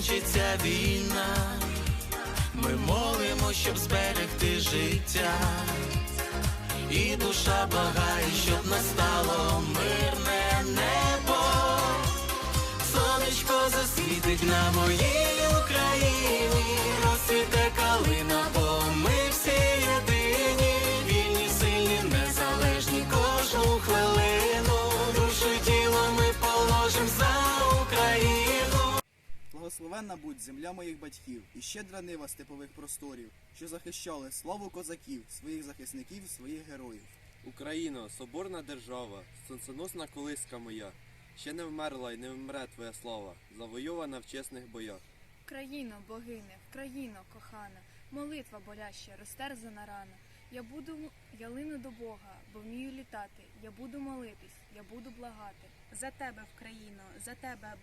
закінчиться війна. Ми молимо, щоб зберегти життя. І душа благає, щоб настало мирне небо. Сонечко засвітить на моїй Україні, розсвіте калина, Благословенна будь земля моїх батьків і щедра нива степових просторів, що захищали славу козаків, своїх захисників, своїх героїв. Україно, соборна держава, сонценосна колиска моя, ще не вмерла й не вмре твоя слава, завойована в чесних боях. Країно, богине, країно кохана, молитва боляща, розтерзана рана. Я буду ялину до Бога, бо вмію літати. Я буду молитись, я буду благати. За тебе, Вкраїно, за тебе,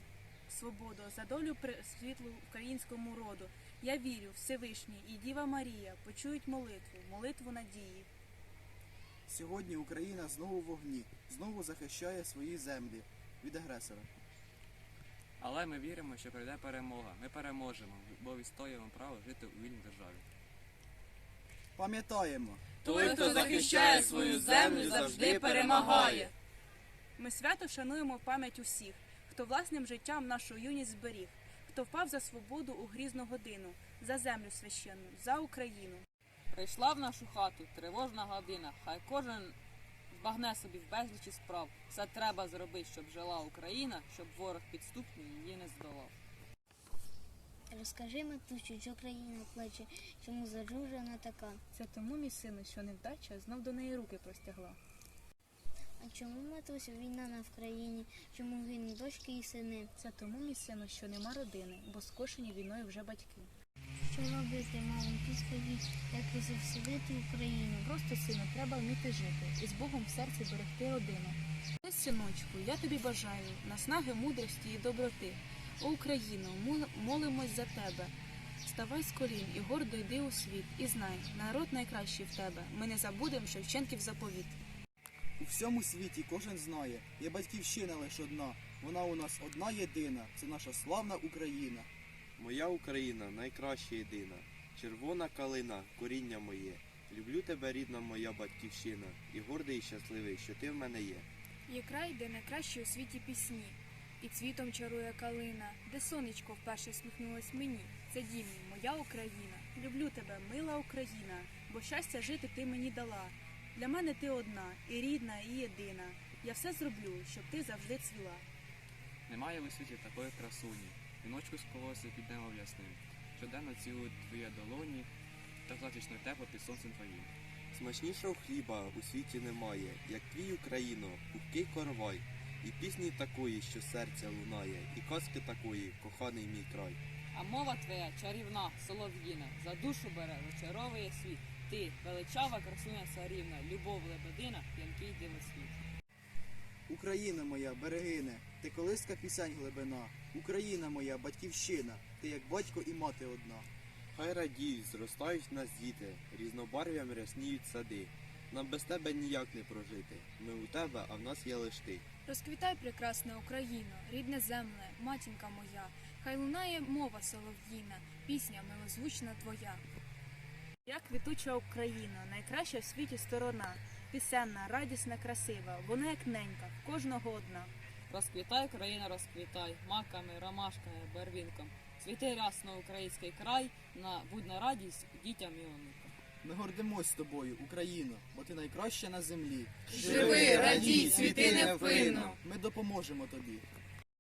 свободу, за долю при- світлу українському роду. Я вірю, Всевишній і Діва Марія почують молитву, молитву надії. Сьогодні Україна знову в вогні, знову захищає свої землі від агресора. Але ми віримо, що прийде перемога. Ми переможемо, бо відстоюємо право жити у вільній державі. Пам'ятаємо, Той, хто захищає свою землю, завжди перемагає. Ми свято шануємо пам'ять усіх, хто власним життям нашу юність зберіг, хто впав за свободу у грізну годину, за землю священну, за Україну. Прийшла в нашу хату тривожна година. Хай кожен збагне собі в безлічі справ. Все треба зробити, щоб жила Україна, щоб ворог підступний її не здолав. Розкажи матусю, що країна плаче, чому зажужена така. Це тому, мій сину, що невдача знов до неї руки простягла. А чому матусю війна на Вкраїні, чому гинуть дочки і сини? Це тому, мій сину, що нема родини, бо скошені війною вже батьки. Що робити, мамо, підскажіть, як розвеселити Україну? Просто сину, треба вміти жити і з Богом в серці берегти родину. Ось, синочку, я тобі бажаю наснаги мудрості і доброти. О Україно, молимось за тебе. Ставай з колін і гордо йди у світ, і знай, народ найкращий в тебе. Ми не забудемо Шевченків заповіт. у всьому світі кожен знає, є батьківщина лише одна. Вона у нас одна єдина, це наша славна Україна. Моя Україна найкраща єдина, червона калина, коріння моє. Люблю тебе, рідна моя батьківщина, і гордий і щасливий, що ти в мене є. Є край, де найкращі у світі пісні, і цвітом чарує калина, де сонечко вперше сміхнулось мені. Це дім мій, моя Україна. Люблю тебе, мила Україна, бо щастя жити ти мені дала. Для мене ти одна, і рідна, і єдина. Я все зроблю, щоб ти завжди цвіла. Немає у світі такої красуні. Віночку з колоси під небом ясним. Щоденно цілують твої долоні, та затишно тепло під сонцем твоїм. Смачнішого хліба у світі немає, як твій Україно, пухкий коровай, і пісні такої, що серця лунає, і казки такої, коханий мій край. А мова твоя чарівна, солов'їна, за душу бере, очаровує світ. Ти, величава красуня царівна, любов лебедина, п'янкий дивосвіт. Україна моя, берегине, ти колиска пісень глибина. Україна моя, батьківщина, ти як батько і мати одна. Хай радіють, зростають нас діти, різнобарв'ям рясніють сади. Нам без тебе ніяк не прожити. Ми у тебе, а в нас є лиш ти. Розквітай, прекрасна Україно, рідне земле, матінка моя, хай лунає мова солов'їна, пісня милозвучна твоя. Я квітуча Україна, найкраща в світі сторона. Пісенна, радісна, красива, вона як ненька, кожного одна. Розквітай, країна, розквітай, маками, ромашками, барвінком. Цвіти рясно український край, на будь на радість дітям і онукам. Ми гордимось тобою, Україно, бо ти найкраща на землі. Живи, радій, цвіти невпинно. Ми допоможемо тобі.